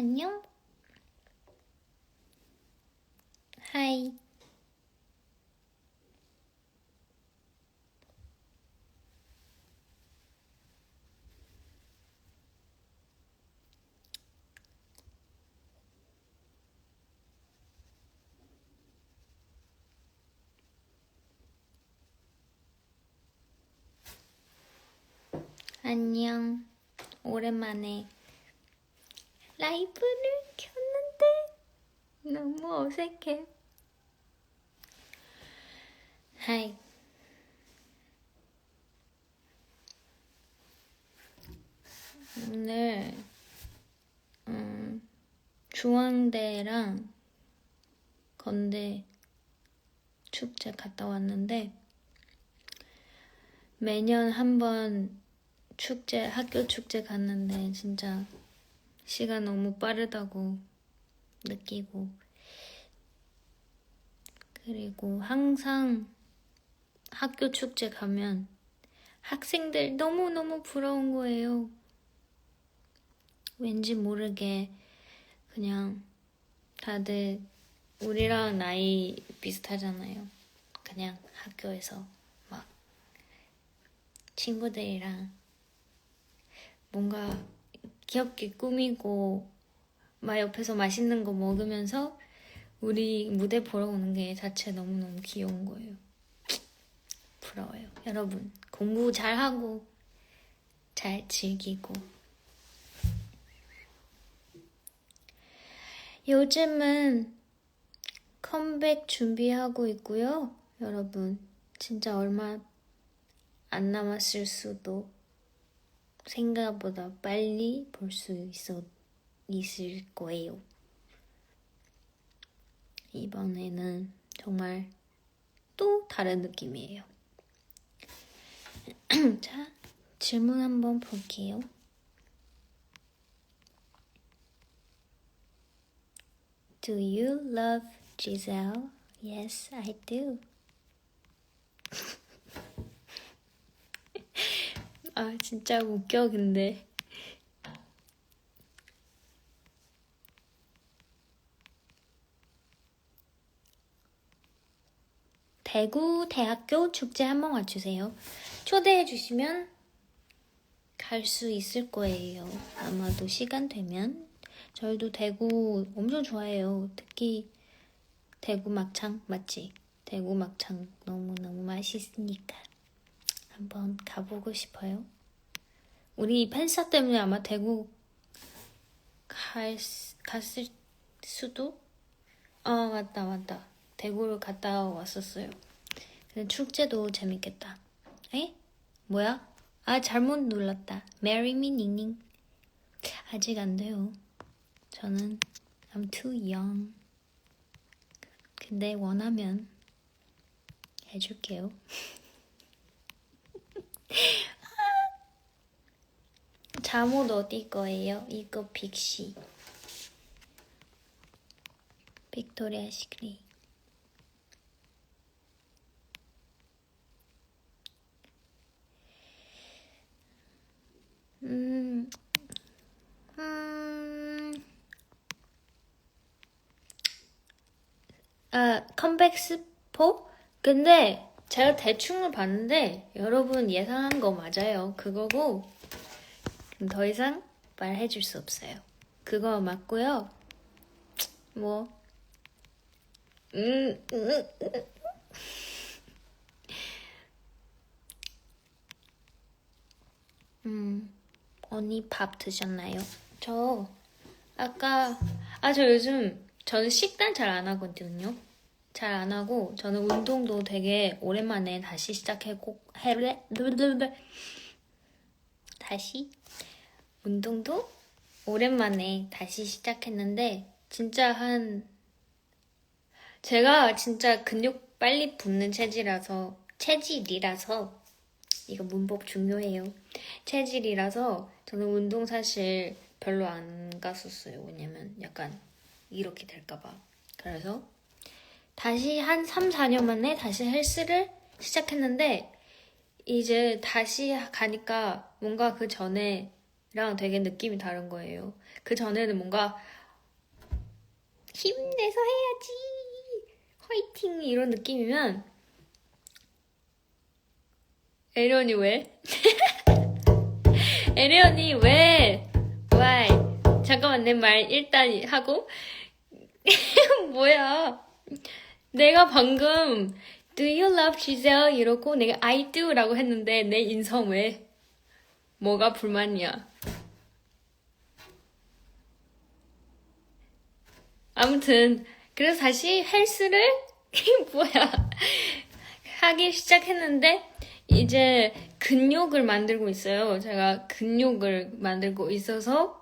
안녕. 하이. 안녕. 오랜만에 라이브를 켰는데 너무 어색해. 하이. 오늘 음, 중앙대랑 건대 축제 갔다 왔는데 매년 한 번 축제 학교 축제 갔는데 진짜 시간 너무 빠르다고 느끼고 그리고 항상 학교 축제 가면 학생들 너무너무 부러운 거예요. 왠지 모르게 그냥 다들 우리랑 나이 비슷하잖아요. 그냥 학교에서 막 친구들이랑 뭔가 귀엽게 꾸미고 막 옆에서 맛있는 거 먹으면서 우리 무대 보러 오는 게 자체 너무너무 귀여운 거예요. 부러워요. 여러분, 공부 잘하고 잘 즐기고 요즘은 컴백 준비하고 있고요. 여러분, 진짜 얼마 안 남았을 수도 생각보다 빨리 볼 수 있어 있을 거예요. 이번에는 정말 또 다른 느낌이에요. 자, 질문 한번 볼게요. Do you love Giselle? Yes, I do. 아, 진짜 웃겨, 근데. 대구 대학교 축제 한번 와주세요. 초대해 주시면 갈 수 있을 거예요. 아마도 시간 되면. 저희도 대구 엄청 좋아해요. 특히 대구 막창 맞지? 대구 막창 너무너무 맛있으니까 한번 가보고 싶어요. 우리 팬사 때문에 아마 대구 갈, 갔을 수도? 어, 맞다, 맞다. 대구를 갔다 왔었어요. 근데 축제도 재밌겠다. 에? 뭐야? 아, 잘못 눌렀다. Me, 닝닝. 아직 안 돼요. 저는 I'm too young. 근데 원하면 해줄게요. 잠옷 어디 거예요? 이거 빅시. 빅토리아 시크릿. 음, 음, 아, 컴백 스포? 근데 제가 대충을 봤는데 여러분 예상한 거 맞아요. 그거고 더 이상 말해 줄 수 없어요. 그거 맞고요. 뭐, 음, 음, 음. 음, 언니 밥 드셨나요? 저 아까 아 저 요즘 저는 식단 잘 안 하거든요. 잘 안 하고 저는 운동도 되게 오랜만에 다시 시작했고 해래 다시 운동도 오랜만에 다시 시작했는데 진짜 한 제가 진짜 근육 빨리 붙는 체질이라서 체질이라서 이거 문법 중요해요. 체질이라서 저는 운동 사실 별로 안 갔었어요. 왜냐면 약간 이렇게 될까봐. 그래서 다시 한 3, 4년 만에 다시 헬스를 시작했는데 이제 다시 가니까 뭔가 그 전에 되게 느낌이 다른 거예요. 그 전에는 뭔가 힘내서 해야지 화이팅 이런 느낌이면 에리언이 왜? 에리언이 왜? Why? 잠깐만 내 말 일단 하고 뭐야? 내가 방금 Do you love Giselle? 이러고 내가 I do라고 했는데 내 인성 왜? 뭐가 불만이야? 아무튼 그래서 다시 헬스를 뭐야 하기 시작했는데 이제 근육을 만들고 있어요. 제가 근육을 만들고 있어서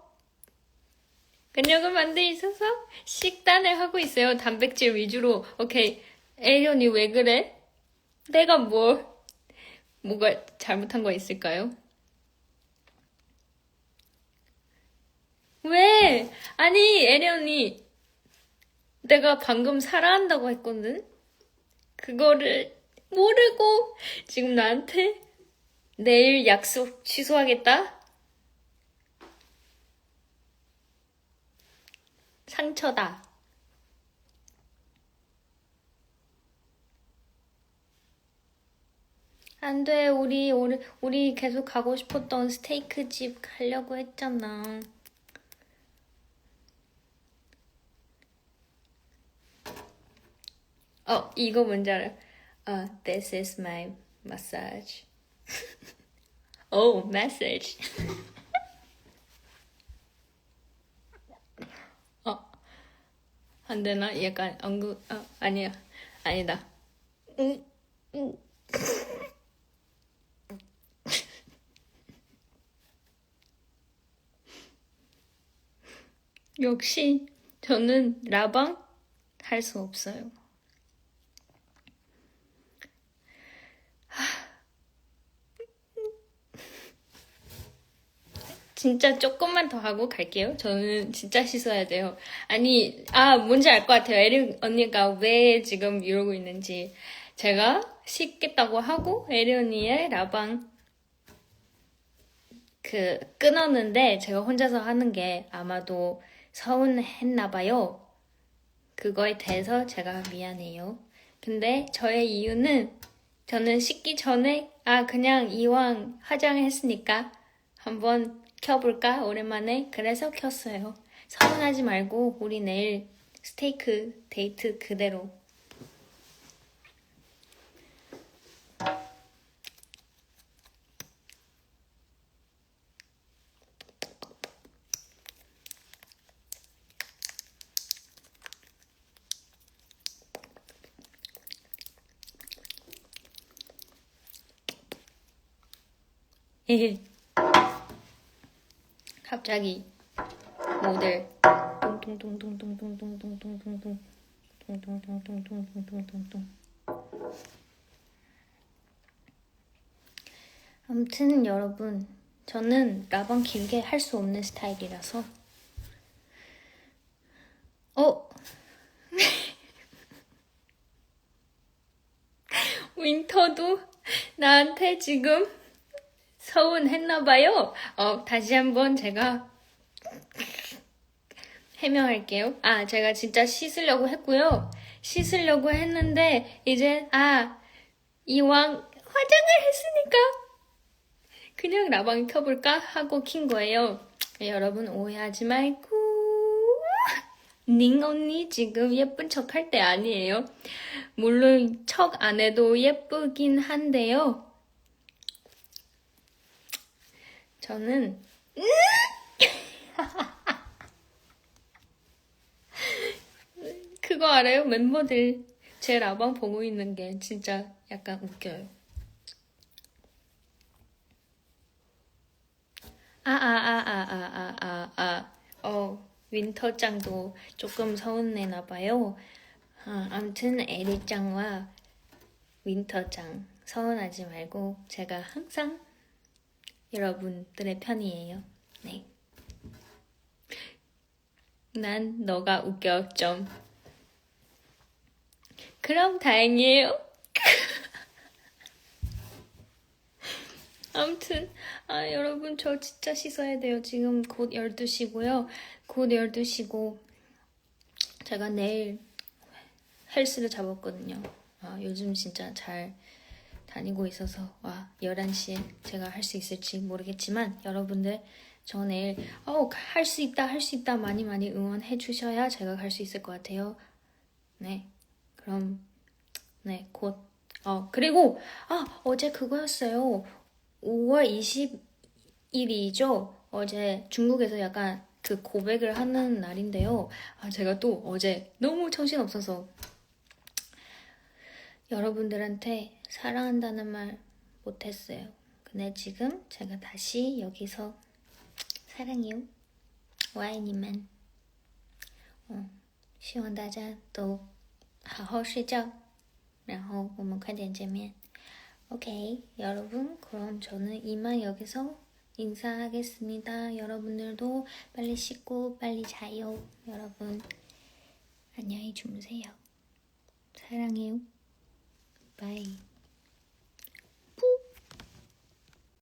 근육을 만들고 있어서 식단을 하고 있어요. 단백질 위주로. 오케이. 에리언이 왜 그래? 내가 뭐 뭐가 잘못한 거 있을까요? 왜? 아니, 에리언이 내가 방금 사랑한다고 했거든? 그거를 모르고 지금 나한테 내일 약속 취소하겠다? 상처다. 안 돼, 우리, 우리, 우리 계속 가고 싶었던 스테이크 집 가려고 했잖아. 어, 이거 뭔지 알아? 어, this is my massage. oh, message. 안 되나? 약간 언급, 어, 아니야. 아니다. 음, 음. 역시 저는 라방 할 수 없어요. 진짜 조금만 더 하고 갈게요. 저는 진짜 씻어야 돼요. 아니, 아, 뭔지 알 것 같아요. 에리 언니가 왜 지금 이러고 있는지. 제가 씻겠다고 하고, 에리 언니의 라방 그, 끊었는데, 제가 혼자서 하는 게 아마도 서운했나 봐요. 그거에 대해서 제가 미안해요. 근데 저의 이유는 저는 씻기 전에, 아, 그냥 이왕 화장했으니까 한번 켜볼까? 오랜만에. 그래서 켰어요. 서운하지 말고, 우리 내일 스테이크 데이트 그대로. 헤헤. 갑자기 모델. 뚱뚱뚱뚱뚱뚱뚱뚱뚱뚱뚱 뚱뚱뚱뚱뚱뚱뚱뚱뚱 아무튼 여러분 저는 라방 길게 할 수 없는 스타일이라서. 어? 윈터도 나한테 지금 서운했나봐요. 어, 다시 한번 제가 해명할게요. 아, 제가 진짜 씻으려고 했고요. 씻으려고 했는데, 이제, 아, 이왕 화장을 했으니까, 그냥 라방 켜볼까? 하고 킨 거예요. 여러분 오해하지 말고. 닝 언니 지금 예쁜 척 할 때 아니에요. 물론 척 안 해도 예쁘긴 한데요. 저는 그거 알아요? 멤버들 제 라방 보고 있는 게 진짜 약간 웃겨요. 아, 아, 아, 아, 아, 아, 아, 아. 어, 윈터짱도 조금 서운해나 봐요. 아, 아무튼 에리짱과 윈터짱 서운하지 말고 제가 항상 여러분들의 편이에요. 네. 난 너가 웃겨 좀. 그럼 다행이에요. 아무튼 아 여러분 저 진짜 씻어야 돼요. 지금 곧 12시고요. 곧 12시고 제가 내일 헬스를 잡았거든요. 아, 요즘 진짜 잘 다니고 있어서 와 11시에 제가 할 수 있을지 모르겠지만 여러분들 저 내일 어할 수 있다 할 수 있다 많이 많이 응원해 주셔야 제가 갈 수 있을 것 같아요. 네 그럼 네곧 어 그리고 아 어제 그거였어요. 5월 20일이죠. 어제 중국에서 약간 그 고백을 하는 날인데요. 아 제가 또 어제 너무 정신 없어서 여러분들한테 사랑한다는 말 못했어요. 근데 지금 제가 다시 여기서 사랑해요. 我爱你们。嗯，希望大家都好好睡觉，然后我们快点见面。오케이, 여러분, 그럼 저는 이만 여기서 인사하겠습니다. 여러분들도 빨리 씻고 빨리 자요. 여러분, 안녕히 주무세요. 사랑해요. 바이.